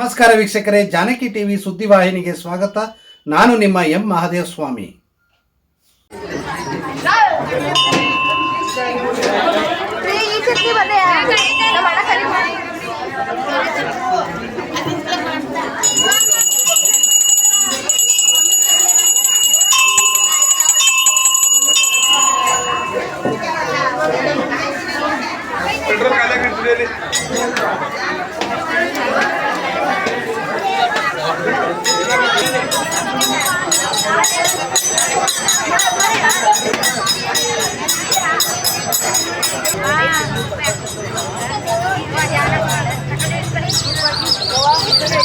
ನಮಸ್ಕಾರ ವೀಕ್ಷಕರೇ ಜಾನಕಿ ಟಿವಿ ಸುದ್ದಿವಾಹಿನಿಗೆ ಸ್ವಾಗತ ನಾನು ನಿಮ್ಮ ಎಂ ಮಹಾದೇವ ಸ್ವಾಮಿ ಈ ಚಟ್ನಿ ಬಂದೆ ನಮ್ಮ ಅಣ್ಣ ಕರಿ ಮಾಡಿ ಪೆಟ್ರೋಲ್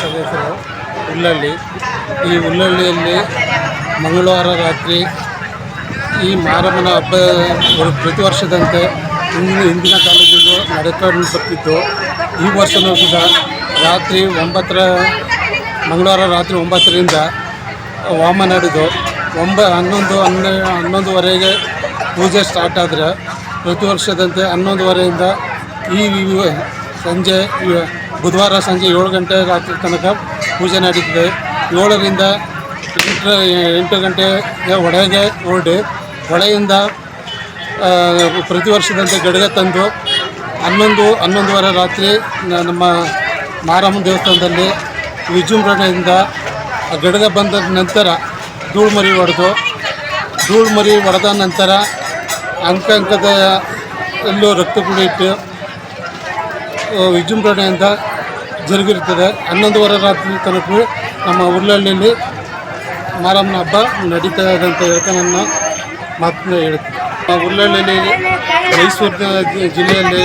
ಸದಸ್ಯರು ಈ ಹುಲ್ಲಳ್ಳಿಯಲ್ಲಿ ಮಂಗಳವಾರ ರಾತ್ರಿ ಈ ಮಾರಮ್ಮನ ಹಬ್ಬ ಪ್ರತಿ ವರ್ಷದಂತೆ ಹಿಂದಿನ ಹಿಂದಿನ ಕಾಲದಿಂದ ನಡೆಕೊಂಡು ಬರ್ತಿತ್ತು. ಈ ವರ್ಷವೂ ಕೂಡ ರಾತ್ರಿ ಒಂಬತ್ತರ, ಮಂಗಳವಾರ ರಾತ್ರಿ ಒಂಬತ್ತರಿಂದ ವಾಮ ನಡೆದು ಒಂಬ, ಹನ್ನೊಂದು, ಹನ್ನೆ, ಹನ್ನೊಂದುವರೆಗೆ ಪೂಜೆ ಸ್ಟಾರ್ಟ್ ಆದರೆ ಪ್ರತಿ ವರ್ಷದಂತೆ ಹನ್ನೊಂದುವರೆಯಿಂದ ಈ ಸಂಜೆ ಬುಧವಾರ ಸಂಜೆ ಏಳು ಗಂಟೆ ರಾತ್ರಿ ತನಕ ಪೂಜೆ ನಡೀತದೆ. ಏಳರಿಂದ ಎಂಟು ಎಂಟು ಗಂಟೆಗೆ ಒಡೆಗೆ ಹೊರಡಿ ಹೊಳೆಯಿಂದ ಪ್ರತಿ ವರ್ಷದಂತೆ ಗಡಿಗೆ ತಂದು ಹನ್ನೊಂದು, ಹನ್ನೊಂದುವರೆ ರಾತ್ರಿ ನಮ್ಮ ಮಾರಮ್ಮನ ದೇವಸ್ಥಾನದಲ್ಲಿ ವಿಜೃಂಭಣೆಯಿಂದ ಗಡಿಗ ಬಂದ ನಂತರ ಧೂಳು ಮರಿ ಹೊಡೆದು ಧೂಳು ಮರಿ ಹೊಡೆದ ನಂತರ ಅಂಕ ಅಂಕದ ಎಲ್ಲೂ ರಕ್ತ ಕೂಡ ಇಟ್ಟು ಆ, ವಿಜೃಂಭಣೆಯಿಂದ ಜರುಗಿರುತ್ತದೆ. ಹನ್ನೊಂದುವರೆ ರಾತ್ರಿ ತನಕ ನಮ್ಮ ಉರ್ಲಹಳ್ಳಿಯಲ್ಲಿ ಮಾರಮ್ಮನ ಹಬ್ಬ ನಡೀತಾ ಇದೆ ಅಂತ ಹೇಳ್ತಾ ನನ್ನ ಮಾತನ್ನ ಹೇಳ್ತೀನಿ. ಉರ್ಲಹಳ್ಳಿಯಲ್ಲಿ ಮೈಸೂರಿನ ಜಿಲ್ಲೆಯಲ್ಲಿ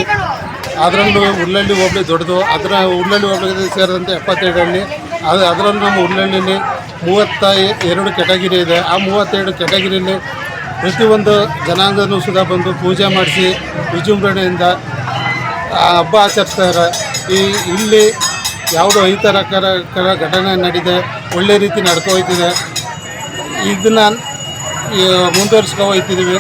ಅದರಲ್ಲೂ ಉರ್ಲಹಳ್ಳಿ ಹೋಬಳಿ ದೊಡ್ಡದು. ಅದರ ಉರ್ಲಹಳ್ಳಿ ಹೋಬಳಿಗೆ ಸೇರಿದಂತೆ ಎಪ್ಪತ್ತೆರಡು ಹಳ್ಳಿ ಅದು ಅದರಲ್ಲೂ ನಮ್ಮ ಉರ್ಲಹಳ್ಳಿಯಲ್ಲಿ ಮೂವತ್ತ ಎರಡು ಕೆಟಗಿರಿ ಇದೆ. ಆ ಮೂವತ್ತೆರಡು ಕೆಟಗಿರಿಯಲ್ಲಿ ಪ್ರತಿಯೊಂದು ಜನಾಂಗನೂ ಸುಧಾ ಬಂದು ಪೂಜೆ ಮಾಡಿಸಿ ವಿಜೃಂಭಣೆಯಿಂದ ಹಬ್ಬ ಆಚರಿಸ್ತಾರೆ. ಈ ಇಲ್ಲಿ ಯಾವುದೋ ಐತರ ಕರ ಘಟನೆ ನಡೆದಿದೆ ಒಳ್ಳೆ ರೀತಿ ನಡ್ಕೊ ಹೋಯ್ತಿದೆ ಇದನ್ನು ಮುಂದುವರಿಸ್ಕೊ ಹೋಗ್ತಿದ್ದೀವಿ